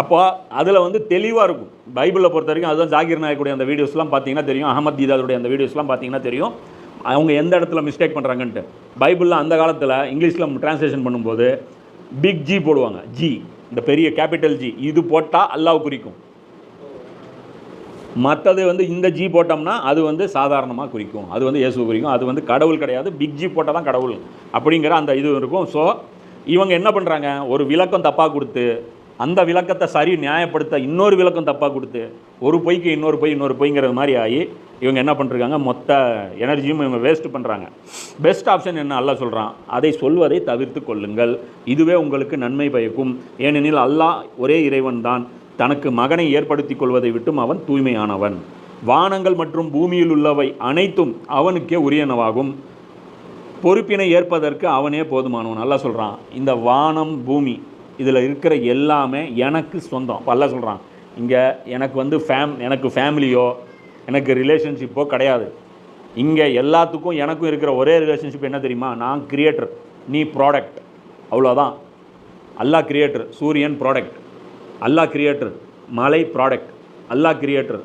அப்போ அதில் வந்து தெளிவாக இருக்கும். பைபிளை பொறுத்த வரைக்கும் அதுதான் ஜாகிர் நாயக்குடைய அந்த வீடியோஸ்லாம் பார்த்தீங்கன்னா தெரியும். அகமத் தீதாருடைய அந்த வீடியோஸ்லாம் பார்த்தீங்கன்னா தெரியும். அவங்க எந்த இடத்துல மிஸ்டேக் பண்ணுறாங்கன்ட்டு பைபிளில் அந்த காலத்தில் இங்கிலீஷில் டிரான்ஸ்லேஷன் பண்ணும்போது பிக் ஜி போடுவாங்க. ஜி இந்த பெரிய கேபிட்டல் ஜி இது போட்டால் அல்லாஹ் குறிக்கும். மற்றது வந்து இந்த ஜி போட்டோம்னா அது வந்து சாதாரணமாக குறிக்கும். அது வந்து இயேசு குறிக்கும். அது வந்து கடவுள் கிடையாது. பிக் ஜி போட்டால் தான் கடவுள் அப்படிங்கிற அந்த இது இருக்கும். ஸோ இவங்க என்ன பண்ணுறாங்க ஒரு விளக்கம் தப்பாக கொடுத்து அந்த விளக்கத்தை சரி நியாயப்படுத்த இன்னொரு விளக்கம் தப்பாக கொடுத்து ஒரு பொய்க்கு இன்னொரு பொய் இன்னொரு பொய்ங்கிறது மாதிரி ஆகி இவங்க என்ன பண்ணிருக்காங்க? மொத்த எனர்ஜியும் இவங்க வேஸ்ட் பண்ணுறாங்க பெஸ்ட் ஆப்ஷன் என்ன? அல்லாஹ் சொல்கிறான் அதை சொல்வதை தவிர்த்து கொள்ளுங்கள். இதுவே உங்களுக்கு நன்மை பயக்கும். ஏனெனில் அல்லாஹ் ஒரே இறைவன் தான். தனக்கு மகனை ஏற்படுத்திக் கொள்வதை விட்டும் அவன் தூய்மையானவன். வானங்கள் மற்றும் பூமியில் உள்ளவை அனைத்தும் அவனுக்கே உரியனவாகும். பொறுப்பினை ஏற்பதற்கு அவனே போதுமானவன். நல்லா சொல்கிறான் இந்த வானம் பூமி இதில் இருக்கிற எல்லாமே எனக்கு சொந்தம். பல்ல சொல்கிறான் இங்கே எனக்கு வந்து ஃபேம் எனக்கு ஃபேமிலியோ எனக்கு ரிலேஷன்ஷிப்போ கிடையாது. இங்கே எல்லாத்துக்கும் எனக்கும் இருக்கிற ஒரே ரிலேஷன்ஷிப் என்ன தெரியுமா? நான் கிரியேட்டர் நீ ப்ராடக்ட் அவ்வளோதான் அல்லாஹ் கிரியேட்டர் சூரியன் ப்ராடக்ட் அல்லாஹ் கிரியேட்டர் மலை ப்ராடக்ட் அல்லாஹ் கிரியேட்டர்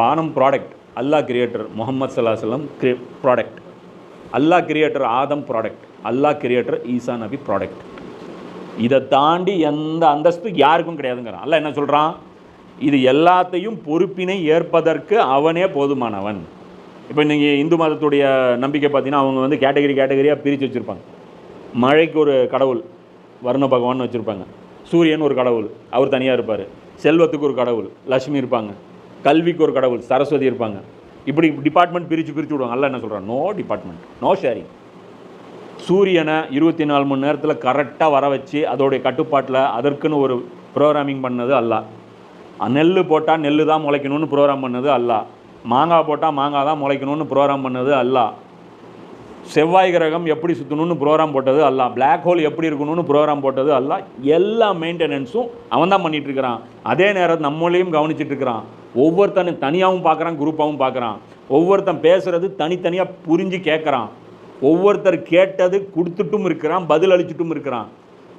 வானம் ப்ராடக்ட் அல்லாஹ் கிரியேட்டர் முகமது சல்லாஹலம் கிரி product Allah creator Adam product Allah creator Isa நபி ப்ராடக்ட் இதை தாண்டி எந்த அந்தஸ்து யாருக்கும் கிடையாதுங்கிறான். அல்ல என்ன சொல்கிறான் இது எல்லாத்தையும் பொறுப்பினை ஏற்பதற்கு அவனே போதுமானவன். இப்போ நீங்கள் இந்து மதத்துடைய நம்பிக்கை பார்த்தீங்கன்னா அவங்க வந்து கேட்டகரி கேட்டகரியாக பிரித்து வச்சுருப்பாங்க. மழைக்கு ஒரு கடவுள் வர்ண பகவான் வச்சுருப்பாங்க. சூரியன் ஒரு கடவுள் அவர் தனியாக இருப்பார். செல்வத்துக்கு ஒரு கடவுள் லட்சுமி இருப்பாங்க. கல்விக்கு ஒரு கடவுள் சரஸ்வதி இருப்பாங்க. இப்படி டிபார்ட்மெண்ட் பிரித்து பிரித்து விடுவாங்க. அல்ல என்ன சொல்கிறான் நோ டிபார்ட்மெண்ட் நோ ஷேரிங் சூரியனை இருபத்தி நாலு மணி நேரத்தில் கரெக்டாக வர வச்சு அதோடைய கட்டுப்பாட்டில் அதற்குன்னு ஒரு ப்ரோக்ராமிங் பண்ணது அல்லாஹ் நெல் போட்டால் நெல் தான் முளைக்கணும்னு ப்ரோக்ராம் பண்ணது அல்ல. மாங்காய் போட்டால் மாங்காய் தான் முளைக்கணும்னு ப்ரோக்ராம் பண்ணது அல்ல. செவ்வாய் கிரகம் எப்படி சுற்றணும்னு ப்ரோக்ராம் போட்டது அல்ல. பிளாக் ஹோல் எப்படி இருக்கணும்னு ப்ரோக்ராம் போட்டது அல்ல. எல்லா மெயின்டெனன்ஸும் அவன் தான் பண்ணிகிட்ருக்கிறான் அதே நேரம் நம்மளையும் கவனிச்சிட்டு இருக்கிறான். ஒவ்வொருத்தனும் தனியாகவும் பார்க்குறான் குரூப்பாகவும் பார்க்குறான். ஒவ்வொருத்தன் பேசுகிறது தனித்தனியாக புரிஞ்சு கேட்குறான். ஒவ்வொருத்தர் கேட்டது கொடுத்துட்டும் இருக்கிறான் பதில் அளிச்சுட்டும் இருக்கிறான்.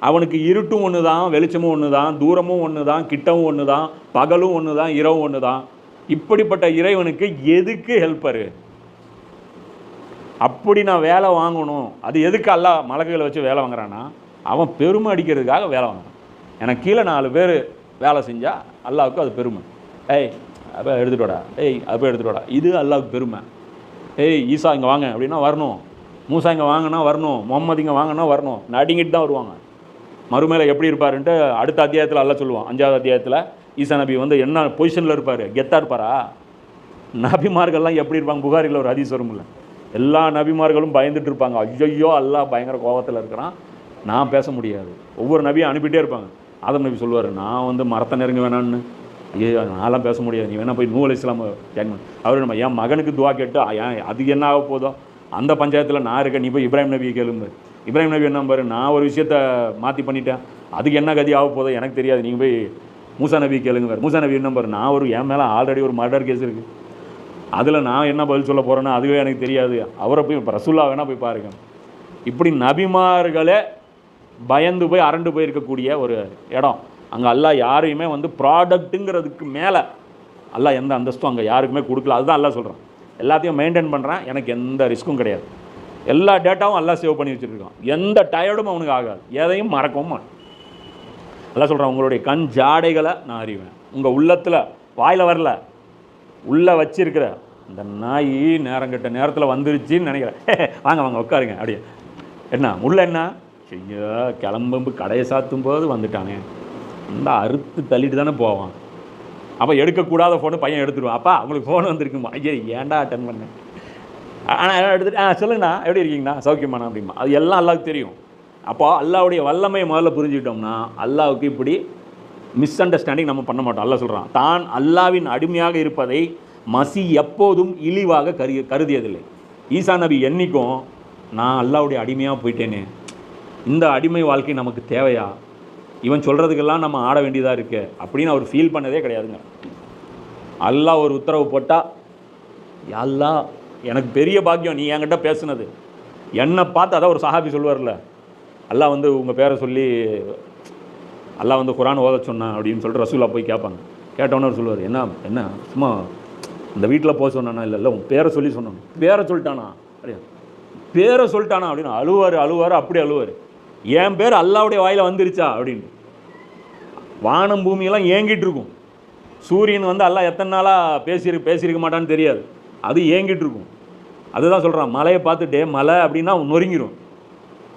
அவனுக்கு இருட்டும் ஒன்று தான் வெளிச்சமும் ஒன்று தான் தூரமும் ஒன்று தான் கிட்டவும் ஒன்று தான் பகலும் ஒன்று தான் இரவும் ஒன்று தான் இப்படிப்பட்ட இறைவனுக்கு எதுக்கு ஹெல்ப்பரு அப்படி நான் வேலை வாங்கணும். அது எதுக்கு அல்ல மலக்குகளை வச்சு வேலை வாங்குறான்னா அவன் பெருமை அடிக்கிறதுக்காக வேலை வாங்குறான் எனக்கு கீழே நாலு பேர் வேலை செஞ்சால் அல்லாவுக்கு அது பெருமை. ஏய் அப்போ எடுத்துட்டு வாடா. ஏய் அப்போ எடுத்துட்டு வாடா. இது அல்லாவுக்கு பெருமை. ஏய் ஈசா இங்கே வாங்க அப்படின்னா வரணும். மூசா இங்கே வாங்கினா வரணும் முகமது இங்கே வாங்கினா வரணும். நடிங்கிட்டு தான் வருவாங்க. மறுமையில் எப்படி இருப்பாருன்ட்டு அடுத்த அத்தியாயத்தில் அல்ல சொல்லுவான். அஞ்சாவது அத்தியாயத்தில் ஈசா நபி வந்து என்ன பொசிஷனில் இருப்பார்? கெத்தாக இருப்பாரா? நபிமார்கள்லாம் எப்படி இருப்பாங்க? புகாரில் ஒரு ஹதீஸ் வரும்ல எல்லா நபிமார்களும் பயந்துட்டு இருப்பாங்க. ஐயோ அல்லா பயங்கர கோபத்தில் இருக்கிறான். நான் பேச முடியாது. ஒவ்வொரு நபியும் அனுப்பிட்டே இருப்பாங்க. ஆதம் நபி சொல்லுவார் நான் வந்து மரத்தை நெருங்க வேணான்னு ஐயோ நான்லாம் பேச முடியாது. நீ வேணா போய் நூல் இஸ்லாம் ஜாயின் பண்ணு அவர் நம்ம என் மகனுக்கு துவா கேட்டு ஏன் அது என்ன ஆக போதோ? அந்த பஞ்சாயத்தில் நான் இருக்கேன். நீ போய் இப்ராஹிம் நபியை கேளுங்க இப்ராஹிம் நபி என்ன பாரு நான் ஒரு விஷயத்த மாற்றி பண்ணிட்டேன். அதுக்கு என்ன கதி ஆக போதோ எனக்கு தெரியாது. நீங்கள் போய் மூசா நபி கேளுங்க பாரு. மூசா நபி என்ன பாரு நான் ஒரு என் மேலே ஆல்ரெடி ஒரு மர்டர் கேஸ் இருக்குது அதில் நான் என்ன பதில் சொல்ல போகிறேன்னா அதுவே எனக்கு தெரியாது. அவரை போய் இப்போ ரசுல்லா வேணால் போய் பாருங்க. இப்படி நபிமார்களே பயந்து போய் அரண்டு போயிருக்கக்கூடிய ஒரு இடம். அங்கே அல்லா யாரையுமே வந்து ப்ராடக்ட்டுங்கிறதுக்கு மேலே அல்லா எந்த அந்தஸ்தும் அங்கே யாருக்குமே கொடுக்கல. அதுதான் அல்லா சொல்கிறான் எல்லாத்தையும் மெயின்டைன் பண்ணுறான் எனக்கு எந்த ரிஸ்க்கும் கிடையாது. எல்லா டேட்டாவும் எல்லாம் சேவ் பண்ணி வச்சுருக்கான். எந்த டயர்டும் அவனுக்கு ஆகாது. எதையும் மறக்கவும் மாட்டான். அல்லாஹ் சொல்கிறான் உங்களுடைய கண் ஜாடைகளை நான் அறிவேன். உங்கள் உள்ளத்தில் வாயில் வரல உள்ளே வச்சிருக்கிற இந்த நாய் நேரங்கெட்ட நேரத்தில் வந்துருச்சுன்னு நினைக்கிறேன். வாங்க வாங்க உட்காருங்க அப்படியே. என்ன உள்ள என்ன? ஐயோ கிளம்பு கடையை சாத்தும் போது வந்துட்டானே. இந்த அறுத்து தள்ளிட்டு தானே போவான். அப்போ எடுக்கக்கூடாத ஃபோனு பையன் எடுத்துருவான். அப்பா அவங்களுக்கு ஃபோன் வந்திருக்குமா? ஐயா ஏன்டா அட்டன் பண்ணேன் ஆனால் எடுத்துட்டு ஆ சொல்லுங்கண்ணா எப்படி இருக்கீங்கண்ணா? சௌக்கியமாண்ணா அப்படிமா அது எல்லாம் அல்லாவுக்கு தெரியும். அப்போ அல்லாவுடைய வல்லமையை முதல்ல புரிஞ்சுக்கிட்டோம்னா அல்லாவுக்கு இப்படி மிஸ் அண்டர்ஸ்டாண்டிங் நம்ம பண்ண மாட்டோம். அல்லாஹ் சொல்கிறான் தான் அல்லாவின் அடிமையாக இருப்பதை மசி எப்போதும் இழிவாக கரு கருதியதில்லை. ஈசா நபி என்னைக்கும் நான் அல்லாவுடைய அடிமையாக போயிட்டேனே. இந்த அடிமை வாழ்க்கை நமக்கு தேவையா? இவன் சொல்கிறதுக்கெல்லாம் நம்ம ஆட வேண்டியதாக இருக்கு அப்படின்னு அவர் ஃபீல் பண்ணதே கிடையாதுங்க. அல்லா ஒரு உத்தரவு போட்டால் எல்லாம் எனக்கு பெரிய பாக்கியம் நீ என்கிட்ட பேசுனது. என்னை பார்த்து அதான் ஒரு சஹாபி சொல்லுவார்ல அல்லா வந்து உங்கள் பேரை சொல்லி அல்லா வந்து குரான் ஓத சொன்னான் அப்படின்னு சொல்லிட்டு ரசூலா போய் கேட்பாங்க. கேட்டவொன்னே அவர் சொல்லுவார் என்ன என்ன சும்மா இந்த வீட்டில் போக சொன்னானா? இல்லை இல்லை உன் பேரை சொல்லி சொன்னான்? பேரை சொல்லிட்டானா? அப்படியா பேரை சொல்லிட்டானா? அப்படின்னு அழுவார் அழுவார் அப்படி அழுவார். என் பேர் அல்லாவுடைய வாயில் வந்துருச்சா அப்படின்னு. வானம் பூமியெல்லாம் ஏங்கிட்டு இருக்கும். சூரியன் வந்து அல்லா எத்தனை நாளாக பேசியிரு பேசியிருக்க மாட்டான்னு தெரியாது. அது ஏங்கிட்டு இருக்கும். அதுதான் சொல்கிறான் மலையை பார்த்துட்டு மலை அப்படின்னா நொறுங்கிடும்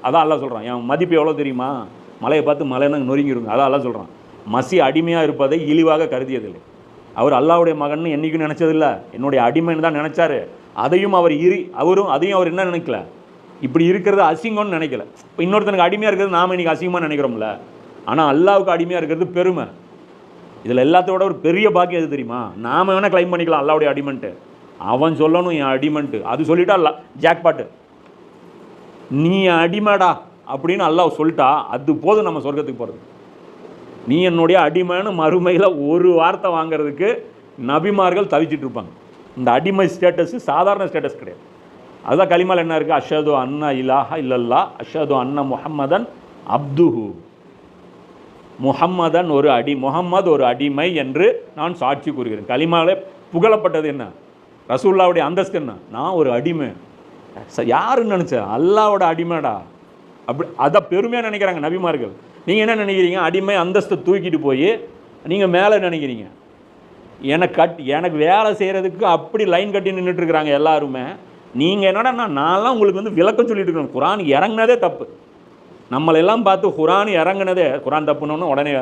அதான் அல்லாஹ் சொல்கிறான் என் மதிப்பு எவ்வளோ தெரியுமா? மலையை பார்த்து மலைன்னா நொறுங்கிருங்க? அதான் அல்லாஹ் சொல்கிறான் மசி அடிமையாக இருப்பதை இழிவாக கருதியதில்லை. அவர் அல்லாவுடைய மகன் என்றைக்கும் நினச்சதில்ல. என்னுடைய அடிமைன்னு தான் நினச்சாரு. அதையும் அவர் இரு அவரும் அதையும் அவர் என்ன நினைக்கல? இப்படி இருக்கிறது அசிங்கம்னு நினைக்கல. இப்போ இன்னொருத்தனுக்கு அடிமையாக இருக்கிறது நாம் இன்றைக்கி அசிங்கமாக நினைக்கிறோம்ல. ஆனால் அல்லாவுக்கு அடிமையாக இருக்கிறது பெருமை. இதில் எல்லாத்தோட ஒரு பெரிய பாக்கியம் எது தெரியுமா? நாம் வேணால் க்ளைம் பண்ணிக்கலாம் அல்லாவுடைய அடிமெண்ட்டு அவன் சொல்லணும் என் அடிமெண்ட்டு அது சொல்லிட்டா அல்ல ஜாக்பாட்டு நீ அடிமைடா அப்படின்னு அல்லாஹ் சொல்லிட்டா அது போதும் நம்ம சொர்க்கத்துக்கு போகிறது நீ என்னுடைய அடிமைன்னு மறுமையில் ஒரு வார்த்தை வாங்குறதுக்கு நபிமார்கள் தவிச்சிட்டு இருப்பாங்க. இந்த அடிமை ஸ்டேட்டஸு சாதாரண ஸ்டேட்டஸ் கிடையாது. அதுதான் களிமால் என்ன இருக்குது அஷது அண்ணா இலாஹா இல்லல்லா அஷது அண்ணா முஹம்மதன் அப்துஹு. முஹம்மதன் ஒரு அடி முகம்மது ஒரு அடிமை என்று நான் சாட்சி கூறுகிறேன். களிமாலே புகழப்பட்டது என்ன? ரசூல்லாவுடைய அந்தஸ்து என்ன? நான் ஒரு அடிமை. ச- யாருன்னு நினச்சேன் அல்லாவோட அடிமைடா. அப்படி அதை பெருமையாக நினைக்கிறாங்க நபிமார்கள். நீங்கள் என்ன நினைக்கிறீங்க? அடிமை அந்தஸ்தை தூக்கிட்டு போய் நீங்கள் மேலே நினைக்கிறீங்க. எனக்கு கட் எனக்கு வேலை செய்கிறதுக்கு அப்படி லைன் கட்டி நின்றுட்டுருக்குறாங்க எல்லாருமே. நீங்கள் என்னடா நான் நான்லாம் உங்களுக்கு வந்து விளக்கம் சொல்லிட்டு இருக்கணும் குரான் இறங்குனதே தப்பு. நம்மளெல்லாம் பார்த்து குரான் இறங்குனதே குரான் தப்புனோன்னு உடனே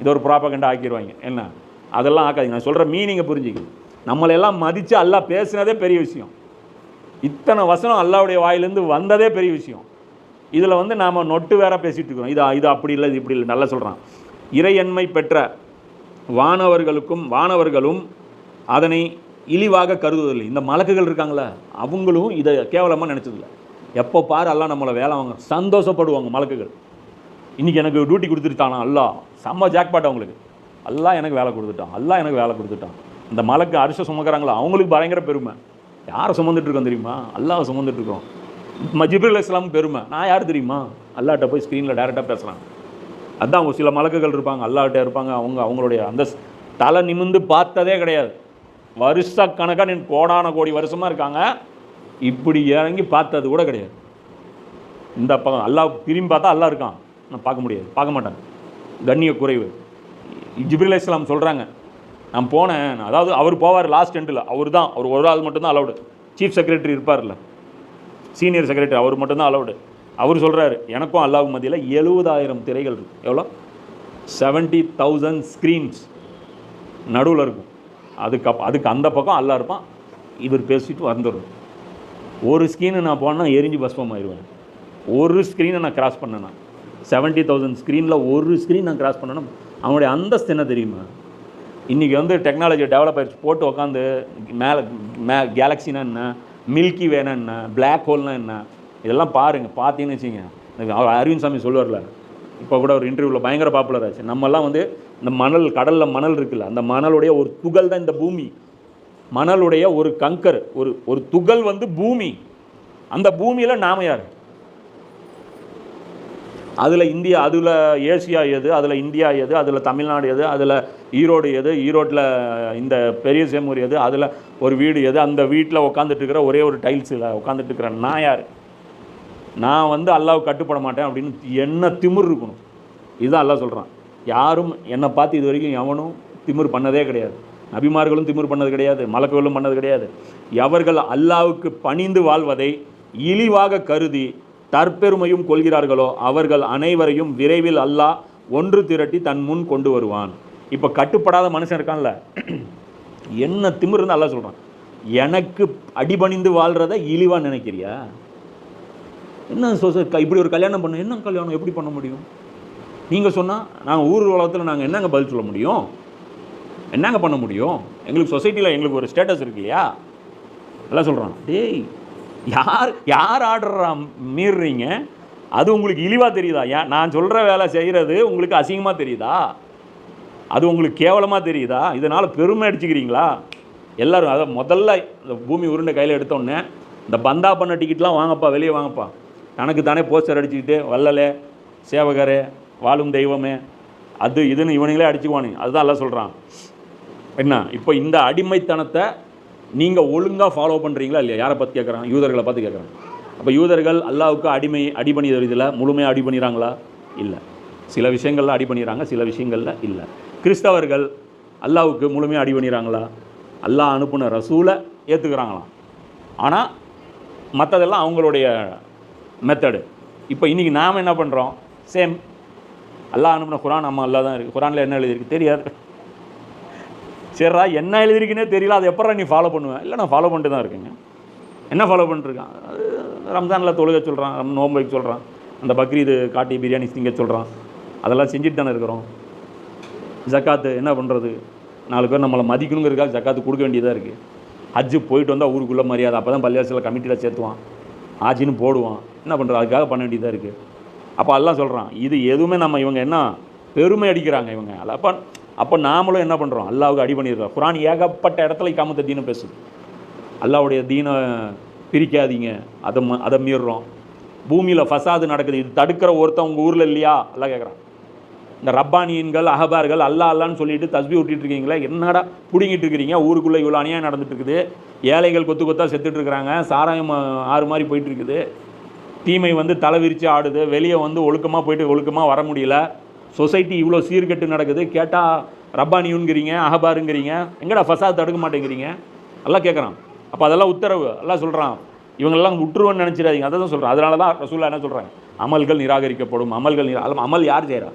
இது ஒரு ப்ராப்பகண்டா ஆக்கிடுவாங்க என்ன? அதெல்லாம் ஆக்காதீங்க. நான் சொல்கிற மீனிங்கை புரிஞ்சுக்கணும் நம்மளெல்லாம் மதித்து அல்லாஹ் பேசினதே பெரிய விஷயம். இத்தனை வசனம் அல்லாவுடைய வாயிலேருந்து வந்ததே பெரிய விஷயம். இதில் வந்து நாம் நொட்டு வேற பேசிகிட்டு இருக்கிறோம். இது இது அப்படி இல்லை இது இப்படி இல்லை நல்லா சொல்கிறான் இறையன்மை பெற்ற வானவர்களுக்கும் வானவர்களும் அதனை இழிவாக கருதுவதில்லை. இந்த மலக்குகள் இருக்காங்களே அவங்களும் இதை கேவலமாக நினச்சதில்ல. எப்போ பாரு எல்லாம் நம்மளை வேலை வாங்க சந்தோஷப்படுவாங்க மலக்குகள். இன்றைக்கி எனக்கு டியூட்டி கொடுத்துருட்டானா அல்லாஹ் செம்ம ஜாக்பாட் அவங்களுக்கு. அல்லாஹ் எனக்கு வேலை கொடுத்துட்டான் அல்லாஹ் எனக்கு வேலை கொடுத்துட்டான். இந்த மலக்கு அரிச சுமக்கிறாங்களா? அவங்களுக்கு பயங்கர பெருமை. யாரை சுமந்துட்டுருக்கோம் தெரியுமா? அல்லாஹ் சுமந்துட்டு இருக்கோம். இஸ்லாம் பெருமை. நான் யார் தெரியுமா? அல்லாட்ட போய் ஸ்க்ரீனில் டேரெக்டாக பேசுகிறாங்க அதான் அவங்க சில மலக்குகள் இருப்பாங்க அல்லாட்ட இருப்பாங்க அவங்க அவங்களுடைய அந்த தலை நிமிந்து பார்த்ததே கிடையாது. வருஷ கணக்காக நின் கோடான கோடி வருஷமாக இருக்காங்க. இப்படி இறங்கி பார்த்தது கூட கிடையாது. இந்த பக்கம் அல்லாஹ் திரும்பி பார்த்தா அல்லாஹ் இருக்கான். நான் பார்க்க முடியாது. பார்க்க மாட்டேன். கண்ணிய குறைவு. ஜிப்ரில் இஸ்லாம் சொல்கிறாங்க நான் போனேன். அதாவது அவர் போவார் லாஸ்ட் எண்டில் அவர் தான் அவர் ஒரு ஆள் மட்டும்தான் அலௌடு சீஃப் செக்ரட்டரி இருப்பார்ல. சீனியர் செக்ரட்டரி அவர் மட்டும்தான் அலௌடு அவர் சொல்கிறாரு எனக்கும் அல்லாஹ் மத்தியில் எழுபதாயிரம் திரைகள் இருக்கு. எவ்வளோ? செவன்ட்டி தௌசண்ட் ஸ்க்ரீன்ஸ் நடுவில் இருக்கும். அதுக்கு அப் அதுக்கு அந்த பக்கம் அல்லா இருப்பான். இவர் பேசிட்டு வந்துடும் ஒரு ஸ்க்ரீனை நான் போனால் எரிஞ்சு பஸ்பம் ஆயிடுவேன் ஒரு ஸ்க்ரீனை நான் கிராஸ் பண்ணேன்னா செவன்ட்டி தௌசண்ட் ஸ்க்ரீனில் ஒரு ஸ்க்ரீன் நான் கிராஸ் பண்ணேன்னா அவனுடைய அந்தஸ்து என்ன தெரியுமா? இன்றைக்கி வந்து டெக்னாலஜி டெவலப் ஆகிடுச்சு போட்டு உட்காந்து மேலே மே கேலக்ஸினா என்ன? மில்கி வேனா என்ன? பிளாக் ஹோல்னா என்ன? இதெல்லாம் பாருங்கள் பார்த்தீங்கன்னு வச்சுங்க அவர் அரவிந்த் சாமி சொல்லுவார்ல இப்போ கூட ஒரு இன்டர்வியூவில் பயங்கர பாப்புலர் ஆச்சு. நம்மலாம் வந்து இந்த மணல் கடலில் மணல் இருக்குல்ல அந்த மணலுடைய ஒரு துகள் தான் இந்த பூமி. மணலுடைய ஒரு கங்கர் ஒரு ஒரு துகள் வந்து பூமி. அந்த பூமியில் நாம யார்? அதில் இந்தியா அதில் ஏசியா எது அதில் இந்தியா எது அதில் தமிழ்நாடு எது அதில் ஈரோடு எது ஈரோட்டில் இந்த பெரிய சேமூர் எது அதில் ஒரு வீடு எது அந்த வீட்டில் உட்காந்துட்டு இருக்கிற ஒரே ஒரு டைல்ஸில் உட்காந்துட்டு இருக்கிற நான் யார்? நான் வந்து அல்லாஹ் கட்டுப்பட மாட்டேன் அப்படின்னு என்ன திமிர் இருக்கணும்? இதுதான் அல்லாஹ் சொல்கிறான் யாரும் என்னை பார்த்து இது வரைக்கும் எவனும் திமிர் பண்ணதே கிடையாது. நபிமார்களும் திமிர் பண்ணது கிடையாது. மலக்குகளும் பண்ணது கிடையாது. எவர்கள் அல்லாவுக்கு பணிந்து வாழ்வதை இழிவாக கருதி தற்பெருமையும் கொள்கிறார்களோ அவர்கள் அனைவரையும் விரைவில் அல்லாஹ் ஒன்று திரட்டி தன் முன் கொண்டு வருவான். இப்போ கட்டுப்படாத மனுஷன் இருக்கான்ல. என்ன திமிருன்னு அல்லாஹ் சொல்கிறான் எனக்கு அடிபணிந்து வாழ்கிறத இழிவாக நினைக்கிறியா? என்ன சொச இப்படி ஒரு கல்யாணம் பண்ண என்ன கல்யாணம் எப்படி பண்ண முடியும்? நீங்கள் சொன்னால் நாங்கள் ஊர் உலகத்தில் நாங்கள் என்னங்க பதில் சொல்ல முடியும்? என்னங்க பண்ண முடியும்? எங்களுக்கு சொசைட்டியில் எங்களுக்கு ஒரு ஸ்டேட்டஸ் இருக்கு இல்லையா? எல்லாம் சொல்கிறான் டேய் யார் யார் ஆர்டரா மீறுறீங்க? அது உங்களுக்கு இழிவாக தெரியுதா? ஏன் நான் சொல்கிற வேலை செய்கிறது உங்களுக்கு அசிங்கமாக தெரியுதா? அது உங்களுக்கு கேவலமாக தெரியுதா? இதனால் பெருமை அடிச்சுக்கிறீங்களா? எல்லோரும் அதை முதல்ல இந்த பூமி உருண்டை கையில் எடுத்தோடனே இந்த பந்தா பண்ண டிக்கெட்லாம் வாங்கப்பா வெளியே வாங்கப்பா. தனக்கு தானே போஸ்டர் அடிச்சுக்கிட்டு வல்லலே சேவகரே வாழும் தெய்வமே. அது இதுன்னு இவனுங்களே அடிச்சுக்குவானுங்க. அதுதான் எல்லாம் சொல்கிறான் என்ன? இப்போ இந்த அடிமைத்தனத்தை நீங்கள் ஒழுங்காக ஃபாலோ பண்ணுறீங்களா இல்லையா? யாரை பார்த்து கேட்குறான்? யூதர்களை பார்த்து கேட்குறான். அப்போ யூதர்கள் அல்லாவுக்கு அடிமை அடிபணி இதில் முழுமையாக அடி பண்ணிடுறாங்களா இல்லை. சில விஷயங்களில் அடி பண்ணிடுறாங்க சில விஷயங்களில் இல்லை. கிறிஸ்தவர்கள் அல்லாவுக்கு முழுமையாக அடி பண்ணிடுறாங்களா அல்லாஹ் அனுப்புன ரசூலை ஏற்றுக்கிறாங்களாம் ஆனால் மற்றதெல்லாம் அவங்களுடைய மெத்தடு இப்போ இன்றைக்கி நாம் என்ன பண்ணுறோம் சேம் அல்லாஹ் அனுப்பின குரான் நம்ம அல்லா தான் இருக்குது குரானில் என்ன எழுதியிருக்கு தெரியாது. சரிடா என்ன எழுதிருக்குன்னே தெரியல. அதை எப்பறம் நீ ஃபாலோ பண்ணுவேன் இல்லை நான் ஃபாலோ பண்ணிட்டு தான் இருக்கேங்க. என்ன ஃபாலோ பண்ணிட்டுருக்கான்? ரம்ஜானில் தொழுக சொல்கிறான் நோன்பு வைக்க சொல்கிறான் அந்த பக்ரீது காட்டி பிரியாணி திங்க சொல்கிறான் அதெல்லாம் செஞ்சுட்டு தானே இருக்கிறோம். ஜக்காத்து என்ன பண்ணுறது நாலு பேர் நம்மளை மதிக்கணுங்கிறதுக்காக ஜக்காத்து கொடுக்க வேண்டியதாக இருக்குது ஹஜ்ஜு போயிட்டு வந்தால் ஊருக்குள்ளே மரியாதை. அப்போ தான் பள்ளியாசில் கமிட்டியில் சேர்த்துவான். ஆஜின்னு போடுவான். என்ன பண்ணுறது அதுக்காக பண்ண வேண்டியதாக இருக்குது அப்போ எல்லாம் சொல்கிறான் இது எதுவுமே நம்ம இவங்க என்ன பெருமை அடிக்கிறாங்க இவங்க. அப்போ அப்போ நாமளும் என்ன பண்ணுறோம் அல்லாவுக்கு அடி பண்ணிடுறோம். குரான் ஏகப்பட்ட இடத்துல இக்காமத்த தீனம் பேசுது. அல்லாவுடைய தீனை பிரிக்காதீங்க. அதை ம அதை மீறுறோம். பூமியில் ஃபசாது நடக்குது. இது தடுக்கிற ஒருத்தன் உங்கள் ஊரில் இல்லையா? எல்லாம் கேட்குறான் இந்த ரப்பானியன்கள் அகபார்கள் அல்லா அல்லான்னு சொல்லிட்டு தஸ்பி விட்டுட்டு இருக்கீங்களா? என்னடா பிடுங்கிட்டு இருக்கிறீங்க ஊருக்குள்ளே இவ்வளோ அநியாயம் நடந்துட்டு இருக்குது. ஏழைகள் கொத்து கொத்தாக செத்துட்டு இருக்கிறாங்க. சாராயம் ஆறு மாதிரி போயிட்டு இருக்குது. தீமை வந்து தலை விரித்து ஆடுது வெளியே வந்து ஒழுக்கமாக போயிட்டு ஒழுக்கமாக வர முடியல. சொசைட்டி இவ்வளோ சீர்கெட்டு நடக்குது கேட்டால் ரப்பானியுங்கிறீங்க அகபாருங்கிறீங்க எங்கடா ஃபசாத் தடுக்க மாட்டேங்கிறீங்க? எல்லாம் கேட்குறான் அப்போ அதெல்லாம் உத்தரவு எல்லாம் சொல்கிறான் இவங்களெல்லாம் விட்டுருவோன்னு நினச்சிடாதீங்க அதை தான் சொல்கிறேன் அதனால தான் ரசூல்லா என்ன சொல்கிறாங்க அமல்கள் நிராகரிக்கப்படும் அமல்கள் நிரா அமல் யார் செய்கிறா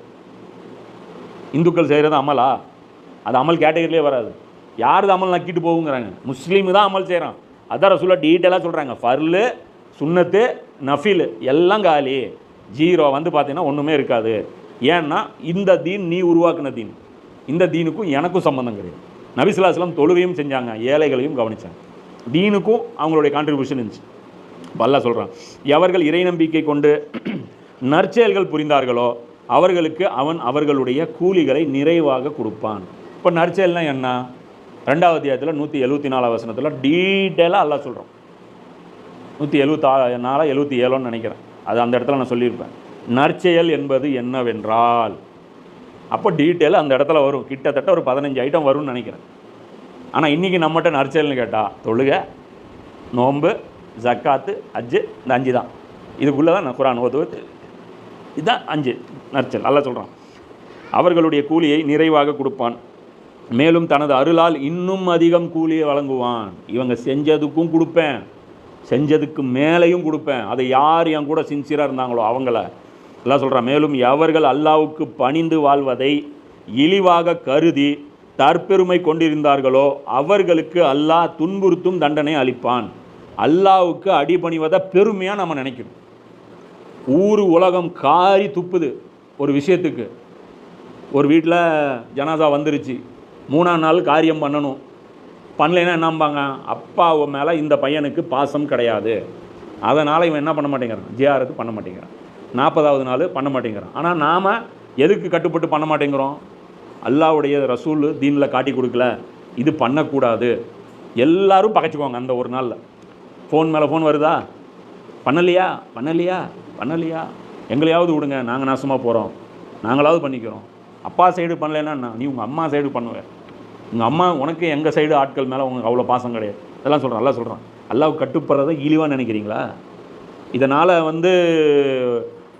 இந்துக்கள் செய்கிறது அமலா? அது அமல் கேட்டகரியிலே வராது. யார் அமல் நக்கிட்டு போகுங்கிறாங்க? முஸ்லீமு தான் அமல் செய்கிறான் அதான் ரசூலா டீட்டெயிலாக சொல்கிறாங்க ஃபர்லு சுன்னத்து நஃபில் எல்லாம் காலி. ஜீரோ வந்து பார்த்தீங்கன்னா ஒன்றுமே இருக்காது. ஏன்னா இந்த தீன் நீ உருவாக்குன தீன். இந்த தீனுக்கும் எனக்கும் சம்மந்தம் கிடையாது. நபிசுல்லாஸ்லாம் தொழுவையும் செஞ்சாங்க ஏழைகளையும் கவனித்தாங்க தீனுக்கும் அவங்களுடைய கான்ட்ரிபியூஷன் இருந்துச்சு. பல்லா சொல்கிறான் எவர்கள் இறை நம்பிக்கை கொண்டு நற்செயல்கள் புரிந்தார்களோ அவர்களுக்கு அவன் அவர்களுடைய கூலிகளை நிறைவாக கொடுப்பான். இப்போ நற்செயல்னால் என்ன? ரெண்டாவது அத்தியாயத்தில் நூற்றி எழுபத்தி நாலு வசனத்தில் டீட்டெயிலாக எல்லாம் சொல்கிறோம் நூற்றி எழுபத்தா நாலா எழுபத்தி ஏழோன்னு நினைக்கிறேன். அது அந்த இடத்துல நான் சொல்லியிருப்பேன். நற்செயல் என்பது என்னவென்றால் அப்போ டீட்டெயில் அந்த இடத்துல வரும். கிட்டத்தட்ட ஒரு பதினஞ்சு ஐட்டம் வரும்னு நினைக்கிறேன். ஆனால் இன்றைக்கி நம்மகிட்ட நற்செயல்னு கேட்டால் தொழுகை நோன்பு ஜக்காத்து அஜ்ஜு இந்த அஞ்சு தான். இதுக்குள்ளே தான் நான் குரான் ஓதுவது. இதுதான் அஞ்சு நற்செயல். நல்லா சொல்கிறான் அவர்களுடைய கூலியை நிறைவாக கொடுப்பான். மேலும் தனது அருளால் இன்னும் அதிகம் கூலியை வழங்குவான். இவங்க செஞ்சதுக்கும் கொடுப்பேன். செஞ்சதுக்கு மேலேயும் கொடுப்பேன். அதை யார் என் கூட சின்சியராக இருந்தாங்களோ அவங்கள. எல்லாம் சொல்கிறான் மேலும் எவர்கள் அல்லாவுக்கு பணிந்து வாழ்வதை இழிவாக கருதி தற்பெருமை கொண்டிருந்தார்களோ அவர்களுக்கு அல்லாஹ் துன்புறுத்தும் தண்டனை அளிப்பான். அல்லாவுக்கு அடிபணிவதை பெருமையாக நம்ம நினைக்கணும். ஊர் உலகம் காரி துப்புது ஒரு விஷயத்துக்கு. ஒரு வீட்டில் ஜனாதா வந்துருச்சு. மூணாம் நாள் காரியம் பண்ணணும். பண்ணலைன்னா என்னம்பாங்க? அப்பாவு மேலே இந்த பையனுக்கு பாசம் கிடையாது. அதனால் இவன் என்ன பண்ண மாட்டேங்கிறான்? ஜிஆருக்கு பண்ண மாட்டேங்கிறான். நாற்பதாவது நாள் பண்ண மாட்டேங்கிறான். ஆனால் நாம் எதுக்கு கட்டுப்பட்டு பண்ண மாட்டேங்கிறோம்? அல்லாவுடைய ரசூல் தீனில் காட்டி கொடுக்கல. இது பண்ணக்கூடாது. எல்லோரும் பகைச்சிக்குவாங்க அந்த ஒரு நாளில். ஃபோன் மேலே ஃபோன் வருதா? பண்ணலையா? பண்ணலையா? பண்ணலையா? எங்களையாவது விடுங்க. நாங்கள் நாசமாக போகிறோம் நாங்களாவது பண்ணிக்கிறோம். அப்பா சைடு பண்ணலைன்னா நீ உங்கள் அம்மா சைடு பண்ணுவேன் உங்கள் அம்மா உனக்கு எங்கள் சைடு ஆட்கள் மேலே உங்களுக்கு அவ்வளோ பாசம் கிடையாது. இதெல்லாம் சொல்கிறேன் நல்லா சொல்கிறான் அல்லாஹ் கட்டுப்படுறதை இழிவாக நினைக்கிறீங்களா? இதனால் வந்து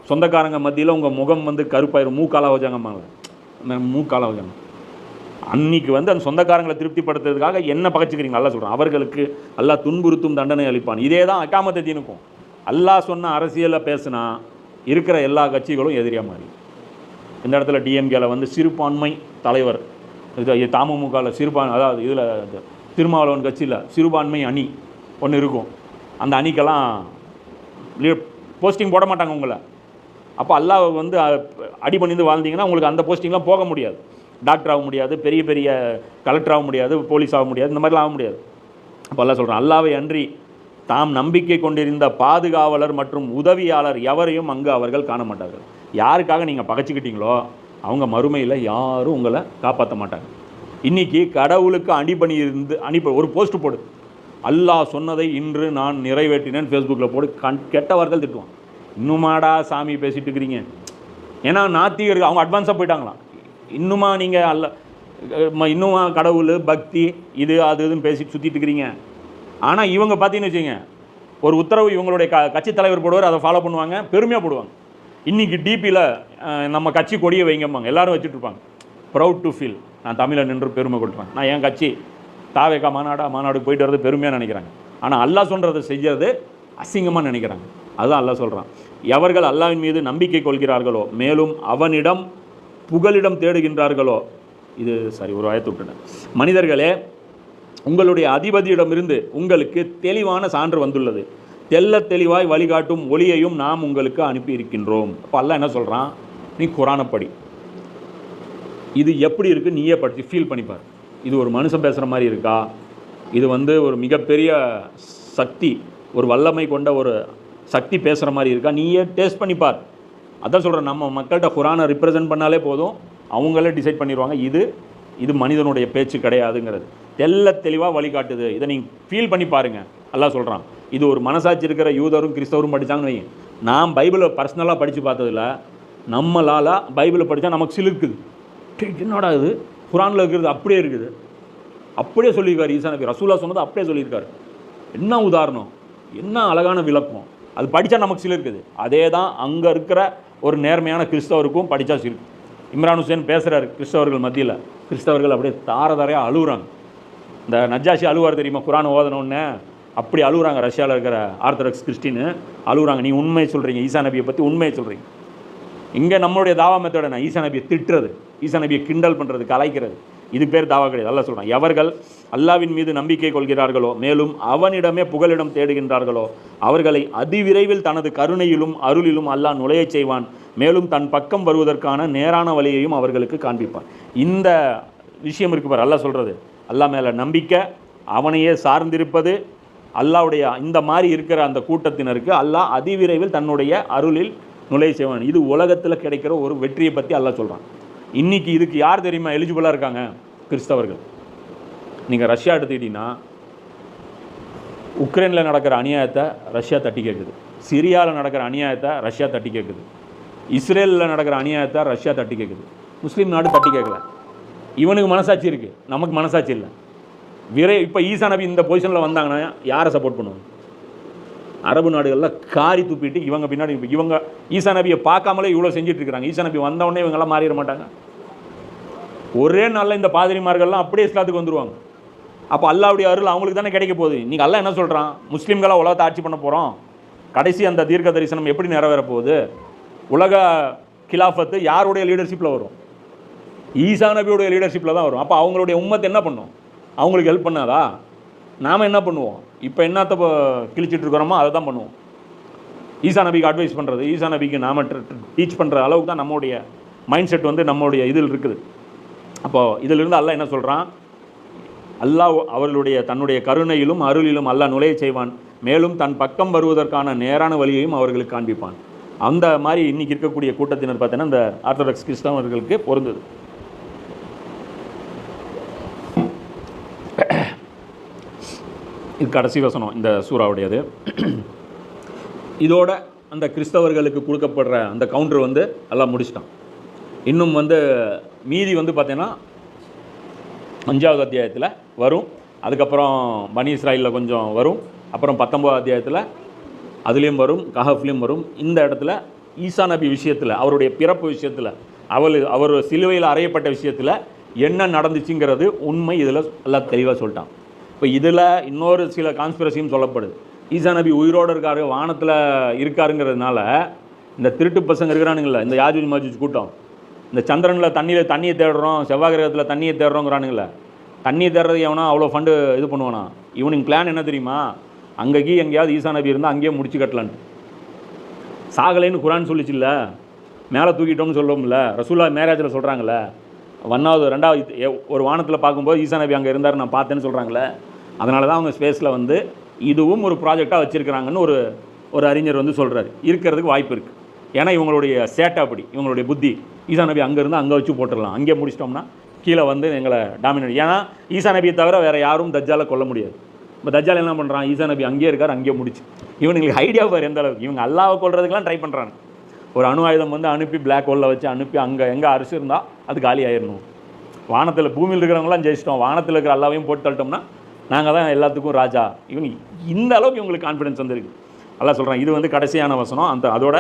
சொந்தக்காரங்க மத்தியில் உங்கள் முகம் வந்து கருப்பாயிரும். மூக்கால வச்சாங்கம்மாங்க மூக்காலாக வச்சாங்க அன்னைக்கு வந்து அந்த சொந்தக்காரங்களை திருப்திப்படுத்துறதுக்காக என்ன பகச்சிக்கிறீங்க? நல்லா சொல்கிறேன் அவர்களுக்கு அல்லாஹ் துன்புறுத்தும் தண்டனை அளிப்பான். இதே தான் அக்காமத்தை தீனுக்கும். அல்லாஹ் சொன்ன அரசியலில் பேசுனா இருக்கிற எல்லா கட்சிகளும் எதிரியா மாறி. இந்த இடத்துல டிஎம்கேல வந்து சிறுபான்மை தலைவர் இது தமுமுகவில் சிறுபான் அதாவது இதில் திருமாவளவன் கட்சியில் சிறுபான்மை அணி ஒன்று இருக்கும். அந்த அணிக்கெல்லாம் போஸ்டிங் போட மாட்டாங்க உங்களை. அப்போ அல்லாஹ் வந்து அடி பண்ணிந்து வாழ்ந்தீங்கன்னா உங்களுக்கு அந்த போஸ்டிங்லாம் போக முடியாது. டாக்டர் ஆக முடியாது பெரிய பெரிய கலெக்டர் ஆக முடியாது போலீஸ் ஆக முடியாது இந்த மாதிரிலாம் ஆக முடியாது. அப்போ அல்லாஹ் சொல்கிறேன் அல்லாவை அன்றி தாம் நம்பிக்கை கொண்டிருந்த பாதுகாவலர் மற்றும் உதவியாளர் எவரையும் அங்கு அவர்கள் காண மாட்டார்கள் யாருக்காக நீங்கள் பகைச்சிக்கிட்டீங்களோ அவங்க மறுமையில் யாரும் உங்களை காப்பாற்ற மாட்டாங்க. இன்றைக்கி கடவுளுக்கு அடிபணி இருந்து அனுப்பி ஒரு போஸ்ட் போடு. அல்லாஹ் சொன்னதை இன்று நான் நிறைவேற்றினேன் ஃபேஸ்புக்கில் போடு. கண் கெட்ட வார்த்தை திட்டுவான் இன்னுமாடா சாமி பேசிகிட்டு இருக்கிறீங்க. ஏன்னா நாத்திகர்கள் அவங்க அட்வான்ஸாக போயிட்டாங்களாம். இன்னுமா நீங்கள் அல்ல இன்னுமா கடவுள் பக்தி இது அது இதுன்னு பேசிட்டு சுற்றிட்டு இருக்கிறீங்க. ஆனால் இவங்க பார்த்தீங்கன்னு வச்சுங்க ஒரு உத்தரவு இவங்களுடைய க கட்சி தலைவர் போடுவார் அதை ஃபாலோ பண்ணுவாங்க பெருமையாக போடுவாங்க. இன்றைக்கி டிபியில் நம்ம கட்சி கொடியை வைங்கம்பாங்க. எல்லோரும் வச்சுட்ருப்பாங்க. ப்ரௌட் டு ஃபீல் நான் தமிழை நின்று பெருமை கொள்கிறேன் நான் என் கட்சி தாவேக்கா மாநாடா மாநாடுக்கு போயிட்டு வர்றது பெருமையாக நினைக்கிறாங்க. ஆனால் அல்லாஹ் சொல்கிறத செய்யறது அசிங்கமாக நினைக்கிறாங்க. அதுதான் அல்லாஹ் சொல்கிறான் எவர்கள் அல்லாவின் மீது நம்பிக்கை கொள்கிறார்களோ மேலும் அவனிடம் புகலிடம் தேடுகின்றார்களோ இது சரி ஒரு ஆயத்து விட்டுனேன் மனிதர்களே உங்களுடைய அதிபதியிடமிருந்து உங்களுக்கு தெளிவான சான்று வந்துள்ளது. தெல்ல தெளிவாய் வழிகாட்டும் ஒளியையும் நாம் உங்களுக்கு அனுப்பி இருக்கின்றோம் அப்போ அல்ல என்ன சொல்கிறான் நீ குரானை படி. இது எப்படி இருக்கு? நீயே படித்து ஃபீல் பண்ணிப்பார் இது ஒரு மனுஷன் பேசுகிற மாதிரி இருக்கா? இது வந்து ஒரு மிகப்பெரிய சக்தி ஒரு வல்லமை கொண்ட ஒரு சக்தி பேசுகிற மாதிரி இருக்கா? நீயே டேஸ்ட் பண்ணிப்பார் அதான் சொல்கிறேன் நம்ம மக்கள்கிட்ட குரானை ரிப்ரசன்ட் பண்ணாலே போதும். அவங்களே டிசைட் பண்ணிடுவாங்க. இது இது மனிதனுடைய பேச்சு கிடையாதுங்கிறது. தெல்ல தெளிவாக வழிகாட்டுது. இதை நீங்கள் ஃபீல் பண்ணி பாருங்கள் எல்லாம் சொல்கிறான் இது ஒரு மனசாட்சி இருக்கிற யூதரும் கிறிஸ்தவரும் படித்தாங்கன்னு வைங்க. நான் பைபிளை பர்சனலாக படித்து பார்த்ததில்ல நம்மளால் பைபிளை படித்தா நமக்கு சிலிர்க்குது. என்னடா இது? குரானில் இருக்கிறது அப்படியே இருக்குது. அப்படியே சொல்லியிருக்காரு ஈசா நபி. ரசூலா சொன்னது அப்படியே சொல்லியிருக்காரு. என்ன உதாரணம்? என்ன அழகான விளக்கம். அது படித்தா நமக்கு சிலிருக்குது. அதே தான் அங்கே இருக்கிற ஒரு நேர்மையான கிறிஸ்தவருக்கும் படித்தா சிலிருக்கு இம்ரான் ஹுசேன் பேசுகிறாரு கிறிஸ்தவர்கள் மத்தியில். கிறிஸ்தவர்கள் அப்படியே தார தாரையாக அழுகுறாங்க இந்த நஜாஷி அழுவார் தெரியுமா? குரான் ஓதனோடனே அப்படி அழுகுறாங்க ரஷ்யாவில் இருக்கிற ஆர்த்தடாக்ஸ் கிறிஸ்டின்னு. அழுகுறாங்க நீ உண்மையை சொல்கிறீங்க ஈசா நபியை பற்றி உண்மையை சொல்கிறீங்க இங்கே நம்மளுடைய தாவா மெத்தோட நான் ஈசா நபியை திட்டுறது. ஈசா நபியை கிண்டல் பண்ணுறது கலாய்க்கிறது. இது பேர் தாவா கிடையாது. அல்லாஹ் சொல்கிறான் எவர்கள் அல்லாவின் மீது நம்பிக்கை கொள்கிறார்களோ மேலும் அவனிடமே புகலிடம் தேடுகின்றார்களோ அவர்களை அதிவிரைவில் தனது கருணையிலும் அருளிலும் அல்லாஹ் நுழையச் செய்வான். மேலும் தன் பக்கம் வருவதற்கான நேரான வழியையும் அவர்களுக்கு காண்பிப்பான். இந்த விஷயம் இருக்கு பார். அல்லாஹ் சொல்கிறது அல்லாஹ் மேலே நம்பிக்கை அவனையே சார்ந்திருப்பது அல்லாவுடைய இந்த மாதிரி இருக்கிற அந்த கூட்டத்தினருக்கு அல்லாஹ் அதிவிரைவில் தன்னுடைய அருளில் நுழைய செய்வான் இது உலகத்தில் கிடைக்கிற ஒரு வெற்றியை பற்றி அல்லாஹ் சொல்கிறான் இன்னைக்கு இதுக்கு யார் தெரியுமா எலிஜிபிளாக இருக்காங்க? கிறிஸ்தவர்கள். நீங்கள் ரஷ்யா எடுத்துக்கிட்டிங்கன்னா உக்ரைனில் நடக்கிற அநியாயத்தை ரஷ்யா தட்டி கேட்குது சிரியாவில் நடக்கிற அநியாயத்தை ரஷ்யா தட்டி கேட்குது இஸ்ரேலில் நடக்கிற அநியாயத்தை ரஷ்யா தட்டி கேட்குது முஸ்லீம் நாடு தட்டி கேட்கல இவனுக்கு மனசாட்சி இருக்குது நமக்கு மனசாட்சி இல்லை. விரை இப்போ ஈசா நபி இந்த பொசிஷனில் வந்தாங்கன்னா யாரை சப்போர்ட் பண்ணுவாங்க? அரபு நாடுகளில் காரி துப்பிட்டு இவங்க பின்னாடி இவங்க ஈசா நபியை பார்க்காமலே இவ்வளோ செஞ்சிட்ருக்கிறாங்க ஈசா நபி வந்தவுடனே இவங்கெல்லாம் மாறிட மாட்டாங்க. ஒரே நாளில் இந்த பாதிரிமார்கள்லாம் அப்படியே இஸ்லாத்துக்கு வந்துடுவாங்க அப்போ அல்லாவுடைய அருள் அவங்களுக்கு தானே கிடைக்க போகுது. நீங்கள் அல்லா என்ன சொல்கிறான் முஸ்லீம்களாக உலகத்தை ஆட்சி பண்ண போகிறோம் கடைசி அந்த தீர்க்க தரிசனம் எப்படி நிறைவேற போகுது? உலக கிலாஃபத்து யாருடைய லீடர்ஷிப்பில் வரும்? ஈசா நபியுடைய லீடர்ஷிப்பில் தான் வரும். அப்போ அவங்களுடைய உம்மத்தை என்ன பண்ணும்? அவங்களுக்கு ஹெல்ப் பண்ணாதா? நாம் என்ன பண்ணுவோம்? இப்போ என்னத்தை இப்போ கிழிச்சிட்டு இருக்கிறோமோ அதை தான் பண்ணுவோம். ஈசா நபிக்கு அட்வைஸ் பண்ணுறது ஈசா நபிக்கு நாம டீச் பண்ணுற அளவுக்கு தான் நம்முடைய மைண்ட் செட் வந்து நம்மளுடைய இதில் இருக்குது. அப்போது இதிலிருந்து அல்லாஹ் என்ன சொல்கிறான் அல்லாஹ் அவர்களுடைய தன்னுடைய கருணையிலும் அருளிலும் அல்லாஹ் நுழைய செய்வான். மேலும் தன் பக்கம் வருவதற்கான நேரான வழியையும் அவர்களுக்கு காண்பிப்பான். அந்த மாதிரி இன்னைக்கு இருக்கக்கூடிய கூட்டத்தினர் பார்த்தீங்கன்னா இந்த ஆர்த்தடாக்ஸ் கிறிஸ்தவர்களுக்கு பொருந்தது. இது கடைசி வசனம் இந்த சூறாவுடையது. இதோட அந்த கிறிஸ்தவர்களுக்கு கொடுக்கப்படுற அந்த கவுண்டர் வந்து எல்லாம் முடிச்சிட்டான். இன்னும் வந்து மீதி வந்து பார்த்தீங்கன்னா அஞ்சாவது அத்தியாயத்தில் வரும். அதுக்கப்புறம் பனி இஸ்ராயிலில் கொஞ்சம் வரும். அப்புறம் பத்தொம்போது அத்தியாயத்தில் அதுலேயும் வரும் கஹஃப்லேயும் வரும். இந்த இடத்துல ஈசா நபி விஷயத்தில் அவருடைய பிறப்பு விஷயத்தில் அவள் அவர் சிலுவையில் அறையப்பட்ட விஷயத்தில் என்ன நடந்துச்சுங்கிறது உண்மை இதில் எல்லாம் தெளிவாக சொல்லிட்டான். இப்போ இதில் இன்னொரு சில கான்ஸ்பிரசியும் சொல்லப்படுது. ஈசா நபி உயிரோடு இருக்காரு வானத்தில் இருக்காருங்கிறதுனால இந்த திருட்டு பசங்க இருக்கிறானுங்கள இந்த யாஜூஜ் மாஜூஜ் கூட்டம் இந்த சந்திரனில் தண்ணியில் தண்ணியை தேடுறோம் செவ்வாய் கிரகத்தில் தண்ணியை தேடுறோங்கிறானுங்கள தண்ணியை தேடுறது எவனா அவ்வளோ ஃபண்டு இது பண்ணுவானா? இவனுக்கு பிளான் என்ன தெரியுமா? அங்கேக்கி எங்கேயாவது ஈசா நபி இருந்தால் அங்கேயே முடிச்சு கட்டலான்ட்டு சாகலைன்னு குரான் சொல்லிச்சுல்ல மேலே தூக்கிட்டோம்னு சொல்லுவோம்ல ரசூல்லா மேரேஜில் சொல்கிறாங்களே ஒன்றாவது ரெண்டாவது ஒரு வானத்தில் பார்க்கும்போது ஈசா நபி அங்கே இருந்தார் நான் பார்த்தேன்னு சொல்கிறாங்களே அதனால தான் அவங்க ஸ்பேஸில் வந்து இதுவும் ஒரு ப்ராஜெக்டாக வச்சுருக்கிறாங்கன்னு ஒரு ஒரு அறிஞர் வந்து சொல்கிறார் இருக்கிறதுக்கு வாய்ப்பு இருக்குது ஏன்னா இவங்களுடைய சேட்டை அப்படி இவங்களுடைய புத்தி. ஈசா நபி அங்கேருந்து அங்கே வச்சு போட்டுடலாம். அங்கே முடிச்சிட்டோம்னா கீழே வந்து எங்களை டாமினேட் ஏன்னா ஈசா நபியை தவிர வேறு யாரும் தஜ்ஜாலை கொல்ல முடியாது. இப்போ தஜ்ஜால் என்ன பண்ணுறான் ஈசா நபி அங்கேயே இருக்கார் அங்கேயே முடிச்சு. இவனுங்களுக்கு ஐடியா பாரு எந்த அளவுக்கு? இவங்க அல்லாவை கொள்றதுக்கெலாம் ட்ரை பண்ணுறாங்க ஒரு அணு ஆயுதம் வந்து அனுப்பி பிளாக் ஹோலில் வச்சு அனுப்பி அங்கே எங்கே அரிசி இருந்தால் அது காலி ஆயிடணும் வானத்தில் பூமியில் இருக்கிறவங்களாம் ஜெயிச்சிட்டோம். வானத்தில் இருக்கிற எல்லாவையும் போட்டு தள்ளிட்டோம்னா நாங்கள் தான் எல்லாத்துக்கும் ராஜா. இவங்க இந்த அளவுக்கு இவங்களுக்கு கான்ஃபிடன்ஸ் வந்திருக்கு. அல்லா சொல்கிறான் இது வந்து கடைசியான வசனம். அந்த அதோட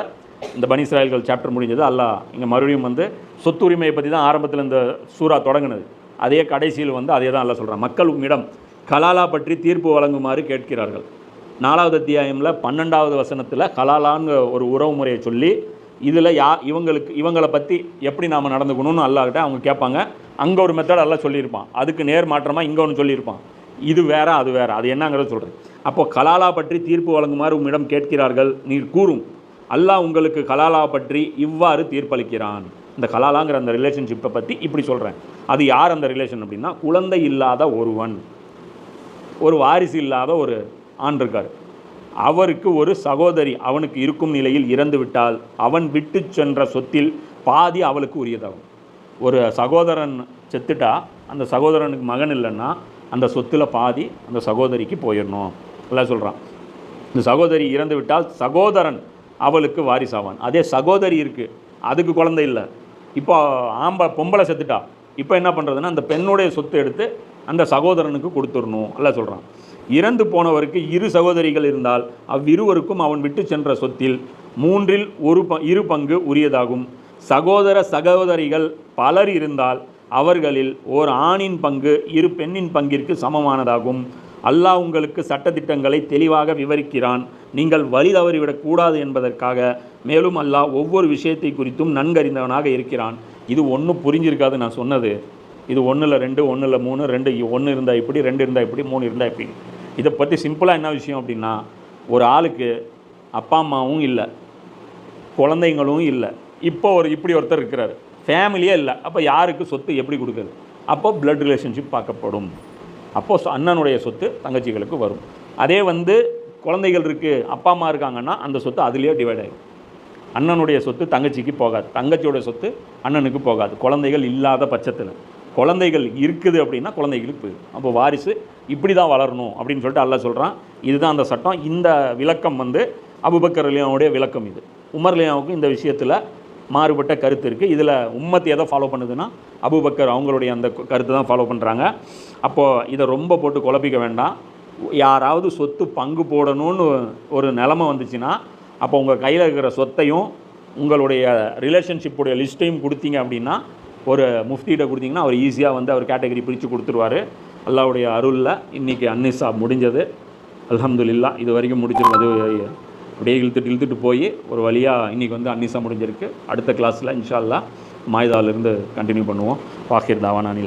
இந்த பனிஸ்ராயல்கள் சாப்டர் முடிஞ்சது. அல்லா இங்கே மறுபடியும் வந்து சொத்து உரிமையை பற்றி தான் ஆரம்பத்தில் இந்த சூறா தொடங்கினது. அதே கடைசியில் வந்து அதே தான் அல்ல சொல்கிறான் மக்கள் உம்மிடம் கலாலா பற்றி தீர்ப்பு வழங்குமாறு கேட்கிறார்கள். நாலாவது அத்தியாயமில் பன்னெண்டாவது வசனத்தில் கலாலான்னு ஒரு உறவு முறையை சொல்லி இதில் யா இவங்களுக்கு இவங்களை பற்றி எப்படி நாம் நடந்துக்கணும்னு அல்லாக்கிட்ட அவங்க கேட்பாங்க. அங்கே ஒரு மெத்தட் எல்லாம் சொல்லியிருப்பான். அதுக்கு நேர் மாற்றமாக இங்கே ஒன்று சொல்லியிருப்பான். இது வேற அது வேற. அது என்னங்கிறத சொல்கிறேன் அப்போது கலாலா பற்றி தீர்ப்பு வழங்குமாறு உம்மிடம் கேட்கிறார்கள் நீர் கூறும். அல்லாஹ் உங்களுக்கு கலாலா பற்றி இவ்வாறு தீர்ப்பளிக்கிறான். இந்த கலாலாங்கிற அந்த ரிலேஷன்ஷிப்பை பற்றி இப்படி சொல்கிறேன் அது யார் அந்த ரிலேஷன் அப்படின்னா குழந்தை இல்லாத ஒருவன். ஒரு வாரிசு இல்லாத ஒரு ஆண் இருக்கார். அவருக்கு ஒரு சகோதரி அவனுக்கு இருக்கும் நிலையில் இறந்து விட்டால் அவன் விட்டு சென்ற சொத்தில் பாதி அவளுக்கு உரியதாகும். ஒரு சகோதரன் செத்துட்டா அந்த சகோதரனுக்கு மகன் இல்லைன்னா அந்த சொத்தில் பாதி அந்த சகோதரிக்கு போயிடணும். எல்லாம் சொல்கிறான் இந்த சகோதரி இறந்து விட்டால் சகோதரன் அவளுக்கு வாரிசாவான். அதே சகோதரி இருக்குது அதுக்கு குழந்தை இல்லை. இப்போ ஆம்ப பொம்பளை செத்துட்டா இப்போ என்ன பண்ணுறதுன்னா அந்த பெண்ணுடைய சொத்து எடுத்து அந்த சகோதரனுக்கு கொடுத்துடணும். எல்லாம் சொல்கிறான் இறந்து போனவருக்கு இரு சகோதரிகள் இருந்தால் அவ்விருவருக்கும் அவன் விட்டு சென்ற சொத்தில் மூன்றில் ஒரு ப இரு பங்கு உரியதாகும். சகோதர சகோதரிகள் பலர் இருந்தால் அவர்களில் ஓர் ஆணின் பங்கு இரு பெண்ணின் பங்கிற்கு சமமானதாகும். அல்லாஹ் உங்களுக்கு சட்டத்திட்டங்களை தெளிவாக விவரிக்கிறான். நீங்கள் வழி தவறிவிடக்கூடாது என்பதற்காக மேலும் அல்லாஹ் ஒவ்வொரு விஷயத்தை குறித்தும் நன்கறிந்தவனாக இருக்கிறான். இது ஒன்றும் புரிஞ்சிருக்காது நான் சொன்னது. இது ஒன்றில் ரெண்டு ஒன்றில் மூணு ரெண்டு ஒன்று இருந்தால் இப்படி ரெண்டு இருந்தால் இப்படி மூணு இருந்தால் இப்படி. இதை பற்றி சிம்பிளாக என்ன விஷயம் அப்படின்னா ஒரு ஆளுக்கு அப்பா அம்மாவும் இல்லை குழந்தைங்களும் இல்லை. இப்போ ஒரு இப்படி ஒருத்தர் இருக்கிறார். ஃபேமிலியே இல்லை. அப்போ யாருக்கு சொத்து எப்படி கொடுக்குறது? அப்போ பிளட் ரிலேஷன்ஷிப் பார்க்கப்படும். அப்போ சொ- அண்ணனுடைய சொத்து தங்கச்சிகளுக்கு வரும். அதே வந்து குழந்தைகள் இருக்குது அப்பா அம்மா இருக்காங்கன்னா அந்த சொத்து அதுலேயே டிவைட் ஆகிடும் அண்ணனுடைய சொத்து தங்கச்சிக்கு போகாது. தங்கச்சியோட சொத்து அண்ணனுக்கு போகாது. குழந்தைகள் இல்லாத பட்சத்தில். குழந்தைகள் இருக்குது அப்படின்னா குழந்தைகளுக்கு போயிடும். அப்போ வாரிசு இப்படி தான் வளரணும் அப்படின்னு சொல்லிட்டு அல்ல சொல்கிறான் இதுதான் அந்த சட்டம். இந்த விளக்கம் வந்து அபுபக்கர் அலியாவுடைய விளக்கம் இது. உமர் அலியாவுக்கும் இந்த விஷயத்தில் மாறுபட்ட கருத்து இருக்குது இதில் உம்மத்து எதை ஃபாலோ பண்ணுதுன்னா அபுபக்கர் அவங்களுடைய அந்த கருத்து தான் ஃபாலோ பண்ணுறாங்க அப்போது இதை ரொம்ப போட்டு குழப்பிக்க வேண்டாம். யாராவது சொத்து பங்கு போடணும்னு ஒரு நிலமை வந்துச்சுன்னா அப்போ உங்கள் கையில் இருக்கிற சொத்தையும் உங்களுடைய ரிலேஷன்ஷிப்புடைய லிஸ்ட்டையும் கொடுத்தீங்க அப்படின்னா ஒரு முஃப்திகிட்ட கொடுத்தீங்கன்னா அவர் ஈஸியாக வந்து அவர் கேட்டகரி பிரித்து கொடுத்துருவாரு. அல்லாவுடைய அருளில் இன்றைக்கி அன்னிசா முடிஞ்சது. அல்ஹம்துலில்லா இது வரைக்கும் முடிச்சிருந்தது அப்படியே இழுத்துட்டு இழுத்துட்டு போய் ஒரு வழியாக இன்றைக்கி வந்து அன்னிசா முடிஞ்சிருக்கு. அடுத்த கிளாஸில் இன்ஷால்லா அல்லாஹ் கண்டினியூ பண்ணுவோம். வாக்கிர் தாவானில்